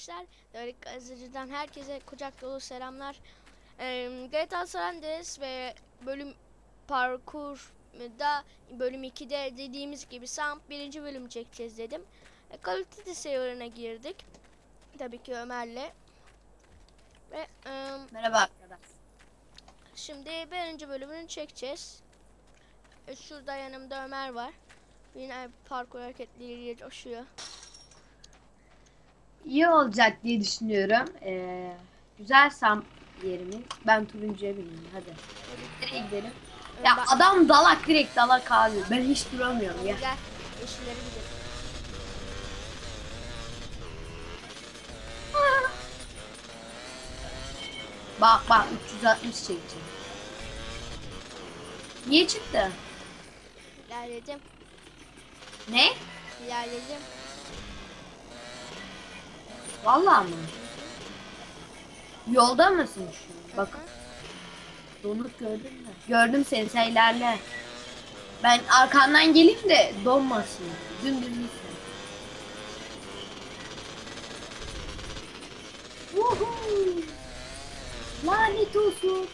arkadaşlar. Dörük Gazeteci'den herkese kucak dolu selamlar. Ee, GTA San Andreas ve bölüm parkur da bölüm 2'de dediğimiz gibi Sam birinci bölüm çekeceğiz dedim. E, Call serverına girdik. Tabii ki Ömer'le. Ve e, Merhaba arkadaşlar. şimdi birinci bölümünü çekeceğiz. E, şurada yanımda Ömer var. Yine parkur hareketleriyle coşuyor. İyi olacak diye düşünüyorum. Ee, güzel sam yerimiz. Ben turuncuya bineyim hadi. Nereye gidelim? Ya Bak- adam dalak direkt dalak abi. Ben hiç duramıyorum ya. Gel. Yeşilleri gidelim. Bak bak 360 çekeceğim. Niye çıktı? İlerledim. Ne? İlerledim. Vallahi mı? Yolda mısın şu? Bak donuk gördün mü? Gördüm seni sen ilerle. Ben arkandan geleyim de donmasın. Dümdüz gitsin. Lanet olsun.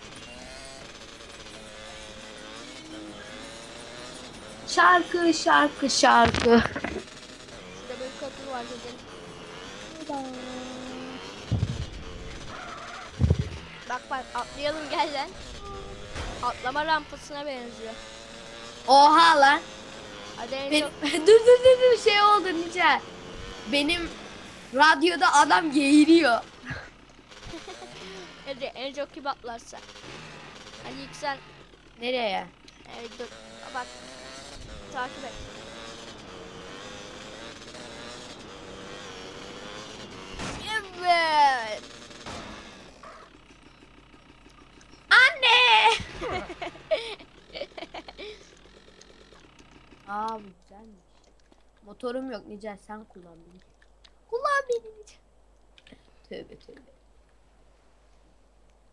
Şarkı şarkı şarkı. Şurada bir köprü var gidelim. Bak bak atlayalım gel lan. Atlama rampasına benziyor. Oha lan. Hadi en Ben, çok dur dur dur dur şey oldu Nice. Benim radyoda adam geğiriyor. hadi en çok kim atlarsa. Hadi ilk sen Nereye? evet, dur bak takip et. Evet. Anne! Aa bu güzelmiş. Motorum yok Nicel sen kullan beni. Kullan beni Nicel. Tövbe tövbe.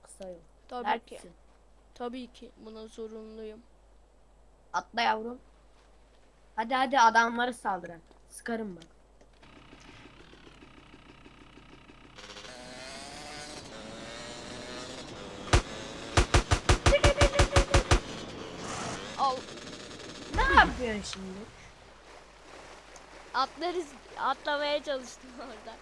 Kısa yok. Tabii ki. Neredesin? Tabii ki buna zorunluyum. Atla yavrum. Hadi hadi adamları saldıran. Sıkarım bak. Al Ne yapıyorsun şimdi? Atlarız atlamaya çalıştım orada.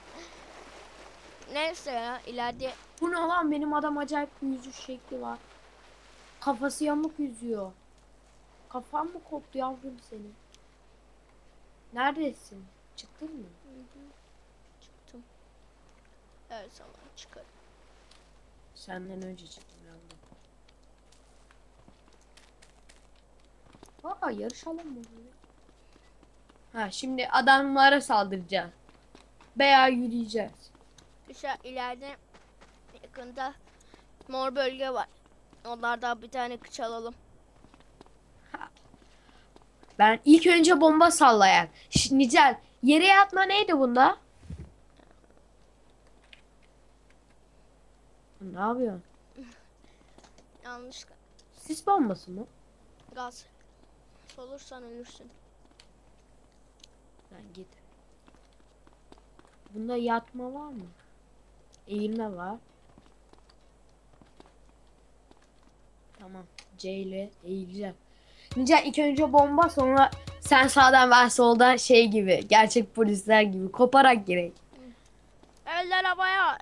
Neyse ya ileride Bu ne lan benim adam acayip bir yüzüş şekli var. Kafası yamuk yüzüyor. Kafan mı koptu yavrum senin? Neredesin? Çıktın mı? çıktım. Her zaman çıkarım. Senden önce çıktım yavrum. Aa yarışalım mı? böyle? Ha şimdi adamlara saldıracağız. Veya yürüyeceğiz. Dışarı ileride yakında mor bölge var. Onlardan bir tane kıç alalım. Ben ilk önce bomba sallayan. Şş, Nicel yere yatma neydi bunda? Ne yapıyorsun? Yanlış Sis bombası mı? gaz. Solursan ölürsün. Lan git. Bunda yatma var mı? Eğilme var. Tamam. C ile eğileceğim. Nicel ilk önce bomba sonra sen sağdan ben soldan şey gibi. Gerçek polisler gibi. Koparak gerek. Eller havaya.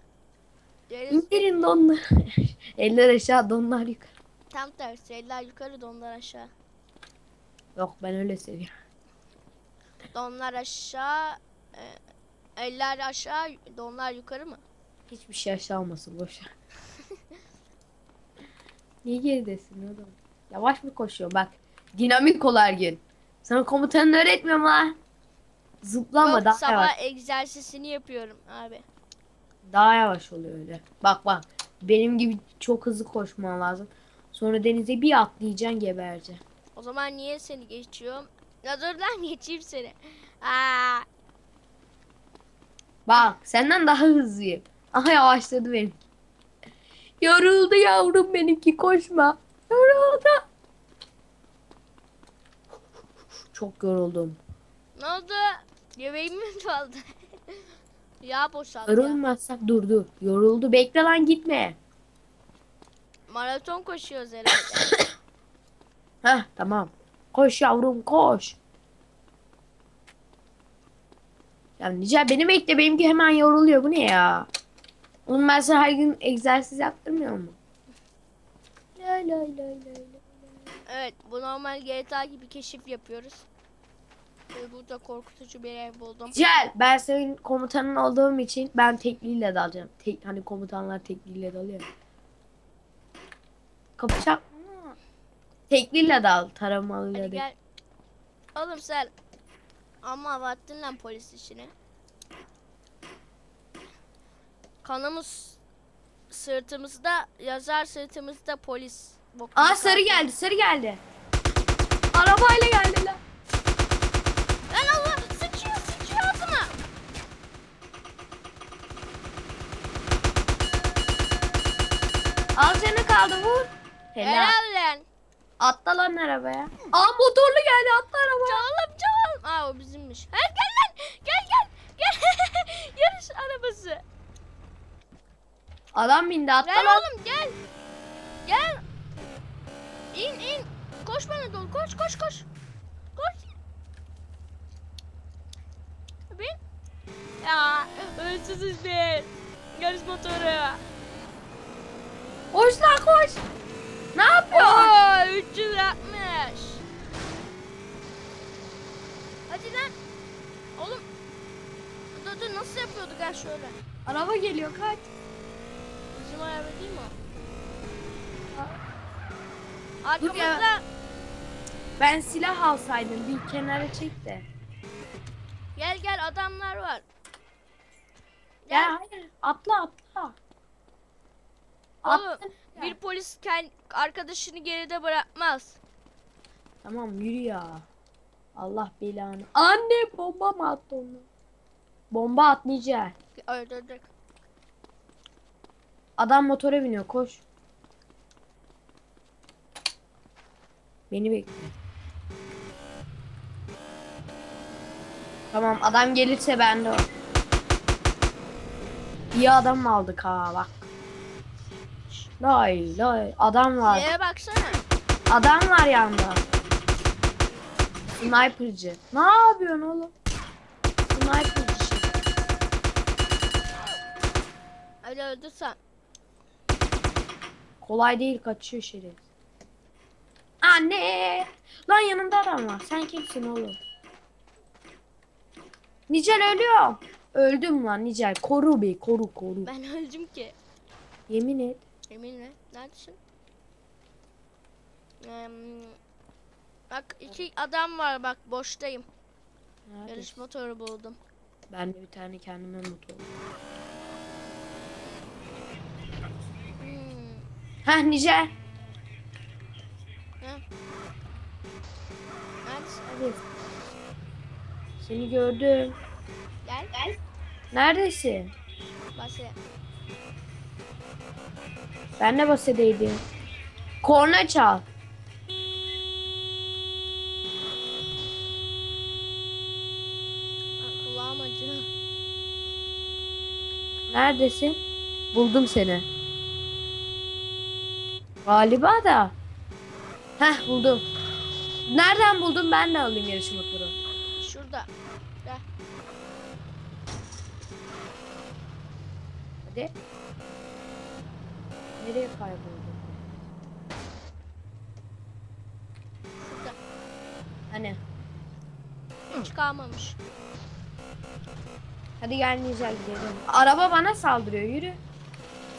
İndirin donlar. Eller aşağı donlar yukarı. Tam tersi. Eller yukarı donlar aşağı. Yok ben öyle seviyorum. Donlar aşağı. e, eller aşağı. Donlar yukarı mı? Hiçbir şey aşağı olmasın boş. Niye geridesin oğlum? Yavaş mı koşuyor bak. Dinamik ol her gün. Sana komutanın öğretmiyor mu lan? Zıplama Yok, daha sabah yavaş. egzersizini yapıyorum abi. Daha yavaş oluyor öyle. Bak bak. Benim gibi çok hızlı koşman lazım. Sonra denize bir atlayacaksın gebereceksin. O zaman niye seni geçiyorum? Ya dur lan geçeyim seni. Aa, Bak senden daha hızlıyım. Aha yavaşladı benim. Yoruldu yavrum benimki koşma. Yoruldu. Çok yoruldum. ne oldu? Göbeğim mi kaldı? Ya. Yorulmazsak dur dur. Yoruldu. Bekle lan gitme. Maraton koşuyoruz herhalde. Heh tamam. Koş yavrum koş. Ya Nice beni bekle benimki hemen yoruluyor. Bu ne ya? Oğlum ben sana her gün egzersiz yaptırmıyor mu? Lay lay lay lay lay. evet bu normal GTA gibi keşif yapıyoruz. Ve burada korkutucu bir ev buldum. Gel ben senin komutanın olduğum için ben tekliyle dalacağım. Tek, hani komutanlar tekliyle dalıyor. Kapışak Tekliyle dal taramalıyla Hadi değil. gel. Oğlum sen ama vattın lan polis işini. Kanımız sırtımızda yazar sırtımızda polis. Bokunu Aa sarı kaldır. geldi sarı geldi. Arabayla geldiler. Lan Allah sıçıyor sıçıyor altıma. Al canı kaldı vur. Helal. Helal lan. Atla lan arabaya. Aa motorlu geldi atla arabaya. Çalalım çalalım. Aa o bizimmiş. Hayır gel lan. Gel gel. Gel. Yarış arabası. Adam bindi atla Gel lan. oğlum gel. Gel. İn in. Koş bana doğru koş koş koş. Koş. Bin. Ya hırsızız bir. Yarış motoru. Nasıl yapıyorduk ha şöyle. Araba geliyor kaç. Bizim araba değil mi o? Ya. Arkamızda. Ben silah alsaydım bir kenara çek de. Gel gel adamlar var. Ya Gel. hayır atla atla. Oğlum Atla. bir polis kendi arkadaşını geride bırakmaz. Tamam yürü ya. Allah belanı. Anne bomba mı attı onu? Bomba atmayacak. Öldürdük. Adam motora biniyor koş. Beni bekle. Tamam adam gelirse ben de o. İyi adam mı aldık ha bak. Lay lay adam var. Yere baksana. Adam var yanında. Sniper'cı. Ne yapıyorsun oğlum? Sniper'cı. Öyle öldürsen. Kolay değil kaçıyor şerif. Anne! Lan yanımda adam var. Sen kimsin oğlum? Nicel ölüyor. Öldüm lan Nicel. Koru be koru koru. Ben öldüm ki. Yemin et. Eminle. Neredesin? Em, bak iki adam var bak boştayım. Nerede? Yarış motoru buldum. Ben de bir tane kendime motor. Nicel. Ne? Neredesin? Hadi. Seni gördüm. Gel. Gel. Neredesin? Bahse. Ben de basedeydim. Korna çal. Kulağım acıyor. Neredesin? Buldum seni. Galiba da. Heh buldum. Nereden buldum ben de alayım yarış motoru. Şurada. Gel. Hadi. Nereye kayboldun? Şurada. Hani. Hiç kalmamış. Hadi gel Nicel gidelim. Araba bana saldırıyor yürü.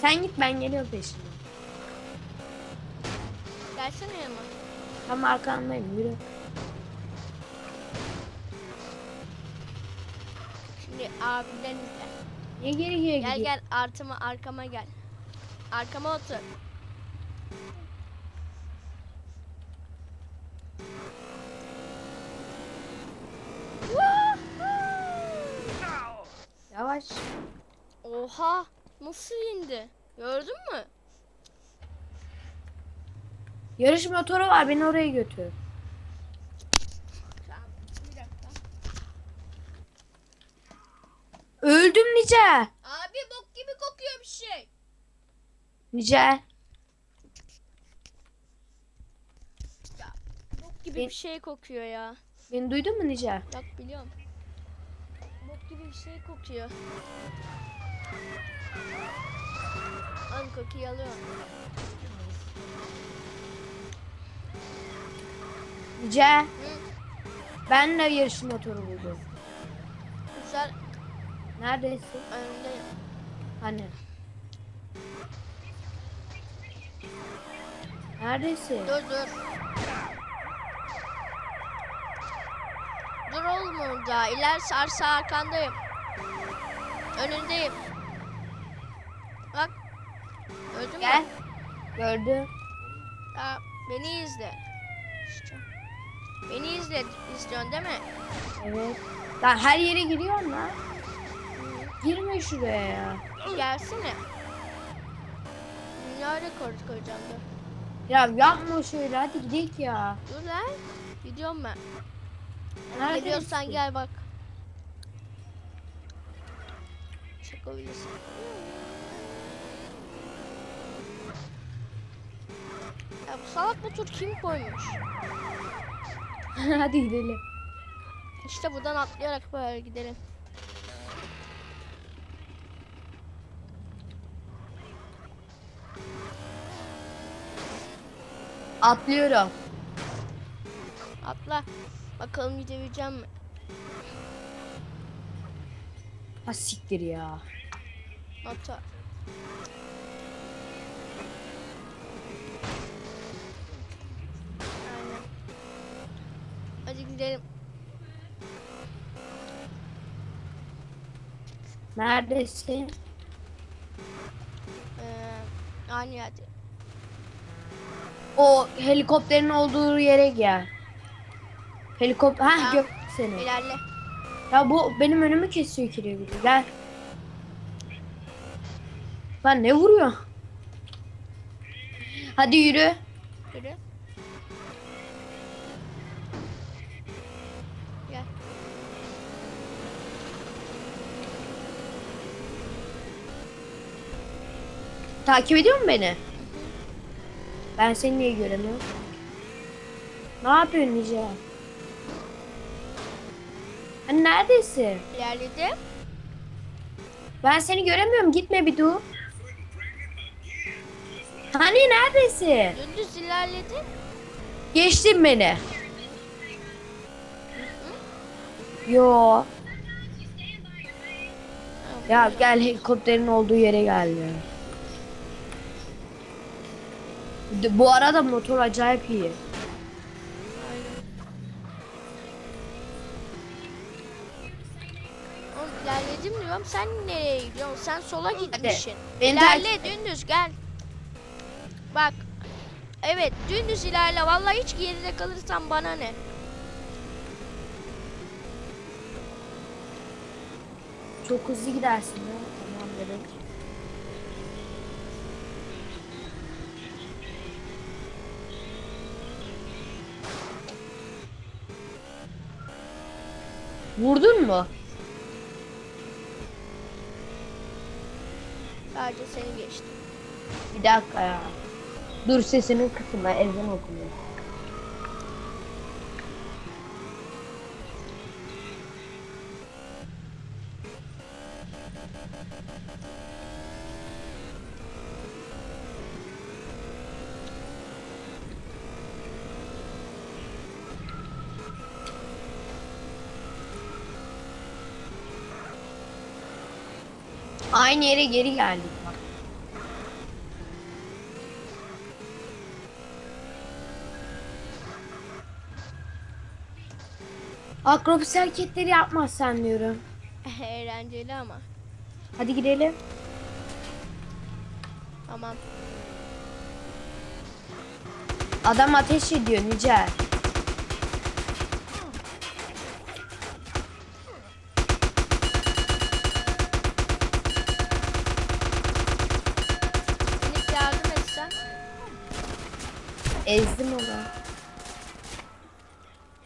Sen git ben geliyorum peşinden. Gelsene yanıma. Tam arkandayım yürü. Şimdi abimden izle. Niye geri geri Gel gidiyor? gel artıma arkama gel. Arkama otur. Yavaş. Oha nasıl indi? Gördün mü? Yarış motoru var beni oraya götür. Öldüm Nice. Abi bok gibi kokuyor bir şey. Nice. Bok gibi Ben- bir şey kokuyor ya. Beni duydun mu Nice? Bak biliyorum. Bok gibi bir şey kokuyor. Al kokuyu alıyorum. Nice. Hı, Ben de yarış motoru buldum. güzel. Neredesin? Önündeyim. Hani? Neredesin? Dur dur. Dur oğlum orada. İlerisi arsa arkandayım. Önündeyim. Bak. Mü? Gel. Gördüm. Ya, beni izle. Beni izle istiyorsun değil mi? Evet. Lan her yere giriyorsun lan. Girme şuraya ya. Gelsene. Dünya rekoru koyacağım dur. Ya yapma şöyle hadi gidelim ya. Dur lan. Gidiyorum ben. Neredesin? Geliyorsan gel bak. Çıkabilirsin. Ya bu salak motor kim koymuş? hadi gidelim. İşte buradan atlayarak böyle gidelim. Atlıyorum. Atla. Bakalım gidebileceğim mi? Ha siktir ya. Ata. Hadi gidelim. Neredesin? Ee, aynı yerde. O helikopterin olduğu yere gel. Helikopter. Ha. gör seni. İlerle. Ya bu benim önümü kesiyor ikiliyor bir de. Gel. Lan ne vuruyor? Hadi yürü. Yürü. Gel. Takip ediyor musun beni? Ben seni niye göremiyorum? Ne yapıyorsun Nice? Hani neredesin? İlerledim. Ben seni göremiyorum. Gitme bir dur. Hani neredesin? Dümdüz ilerledim. Geçtin beni. Yo. Ya gel helikopterin olduğu yere gel ya. De- Bu arada motor acayip iyi. Oğlum ilerledim diyorum. Sen nereye gidiyorsun? Sen sola gitmişsin. beni İlerle dümdüz gel. Bak. Evet dümdüz ilerle. Vallahi hiç geride kalırsan bana ne? Çok hızlı gidersin ya. Tamam bebek. Vurdun mu? Sadece seni geçtim. Bir dakika ya. Dur sesini kısın ben ezan okumuyorum. Aynı yere geri geldik bak. Akrobis hareketleri yapmazsan diyorum. Eğlenceli ama. Hadi gidelim. Tamam. Adam ateş ediyor Nice. Ezdim onu.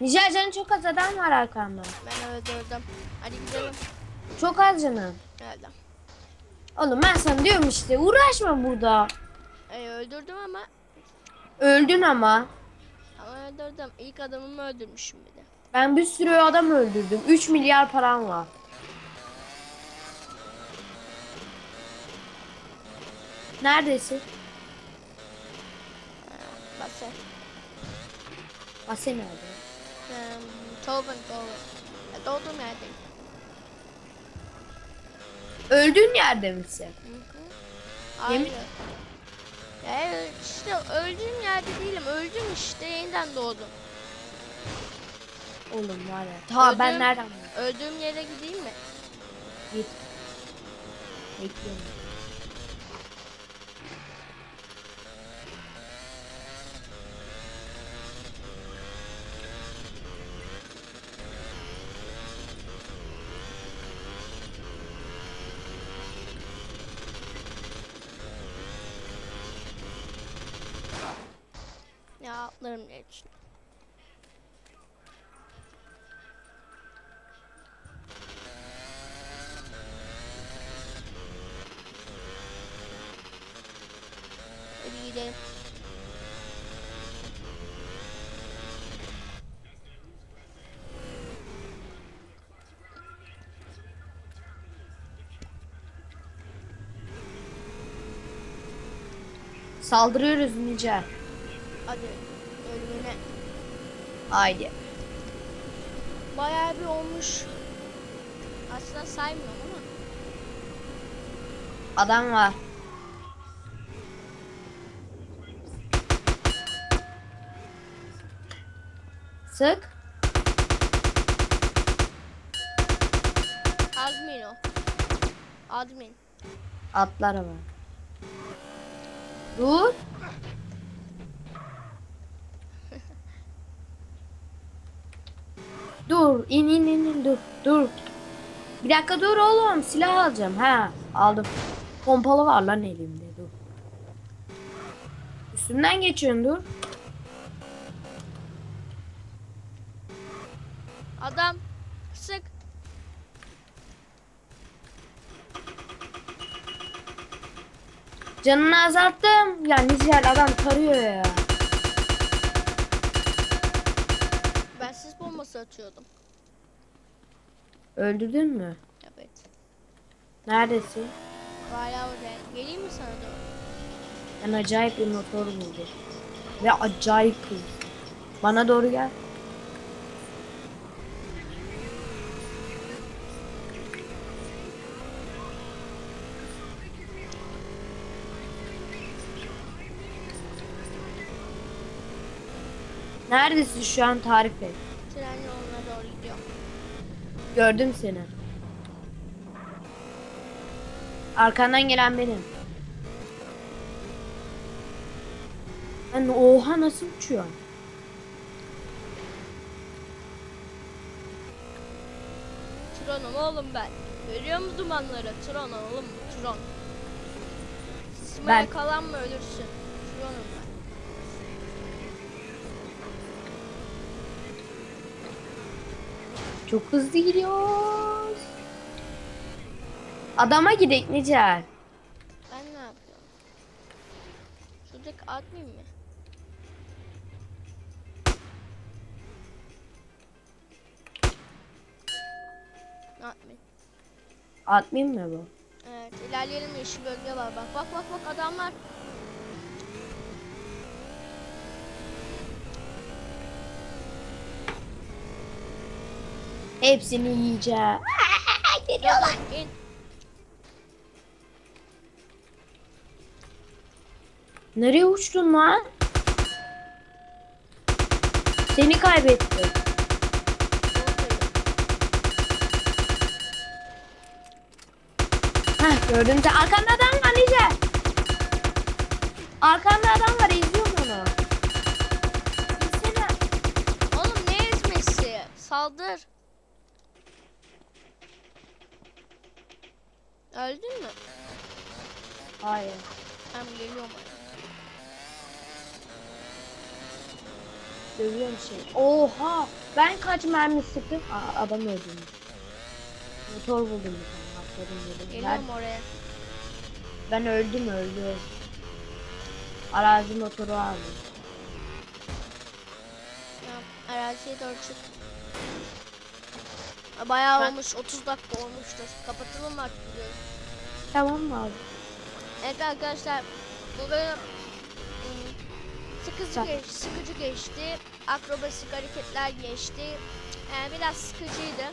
Nice canın çok az adam var arkamda. Ben öldürdüm. Hadi gidelim. Çok az canım. Nereden? Oğlum ben sana diyorum işte uğraşma burada. E, öldürdüm ama Öldün ama. ama öldürdüm. İlk adamımı öldürmüşüm bir de. Ben bir sürü adam öldürdüm. 3 milyar param var. Neredesin? Base. Ase nerede? Um, Tobin. Ya, doğduğum yerdeyim. Öldüğün yerde misin? Hı hı. Yemin- Hayır. Ya işte öldüğüm yerde değilim. Öldüm işte yeniden doğdum. Oğlum var ya. Ta ben nereden Öldüğüm yere gideyim mi? Git. Bekliyorum. Hadi gidelim. Saldırıyoruz Nice. Hadi ölümüne. Haydi. Bayağı bir olmuş. Aslında saymıyorum ama. Adam var. Sık. Admin o. Admin. Atlar ama. Dur. Dur. in in in in dur. Dur. Bir dakika dur oğlum. Silah alacağım. Ha aldım. Pompalı var lan elimde. Dur. Üstümden geçiyorsun dur. Adam. Sık. Canını azalttım. Ya Nizel adam tarıyor ya. Sis bombası atıyordum. Öldürdün mü? Evet. Neredesin? Hala oraya. Geleyim mi sana doğru? Ben acayip bir motor buldum. Ve acayip hızlı. Bana doğru gel. Neredesin şu an tarif et. Tren yoluna doğru gidiyor. Gördüm seni. Arkandan gelen benim. Ben oha nasıl uçuyor? Tron'um oğlum ben. Görüyor musun dumanları? Tron oğlum. Tron. Sisime Ben- yakalanma ölürsün. Tron'um ben. Çok hızlı gidiyoruz. Adama gidek Necer. Ben ne yapıyorum? Şuradaki admin mi? Admin. Admin mi bu? Evet ilerleyelim yeşil bölge var bak bak bak bak adamlar. Hepsini yiyeceğim. Geliyorlar. Nereye uçtun lan? Seni kaybettim. Heh gördüm sen. Arkanda adam var Necer. Arkanda adam var izliyorum onu. Gitsene. Oğlum ne ezmesi? Saldır. Öldün mü? Hayır. Tamam geliyorum. Dövüyorum şey. Oha. Ben kaç mermi sıktım? Aa, adam öldürmüş. Motor buldum bir tane. Atladım dedim. Ben, Geliyorum oraya. ben öldüm öldüm. Arazi motoru aldım. Ya, araziye doğru çık. Bayağı Ben- olmuş. 30 dakika olmuştur. Kapatalım artık videoyu. Tamam mı abi? Evet arkadaşlar bu bölüm ım, sıkıcı, geç, sıkıcı geçti. Akrobasik hareketler geçti. Yani biraz sıkıcıydı.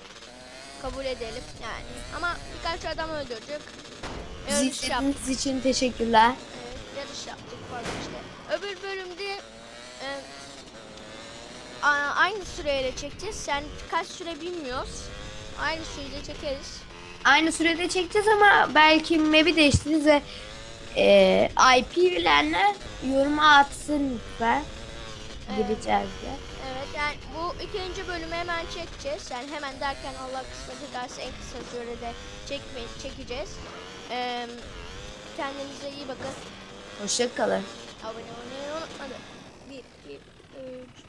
Kabul edelim yani. Ama birkaç adam öldürdük. Yarış yaptık. için teşekkürler. Evet, yarış yaptık falan işte. aynı süreyle çekeceğiz. Sen kaç süre bilmiyoruz. Aynı sürede çekeriz. Aynı sürede çekeceğiz ama belki map'i değiştiririz ve e, IP bilenler yoruma atsın lütfen. Gireceğiz de. Evet yani bu ikinci bölümü hemen çekeceğiz. Yani hemen derken Allah kısmet ederse en kısa sürede çekme, çekeceğiz. Ee, kendinize iyi bakın. Hoşçakalın. Abone olmayı unutmayın. Bir, iki, üç.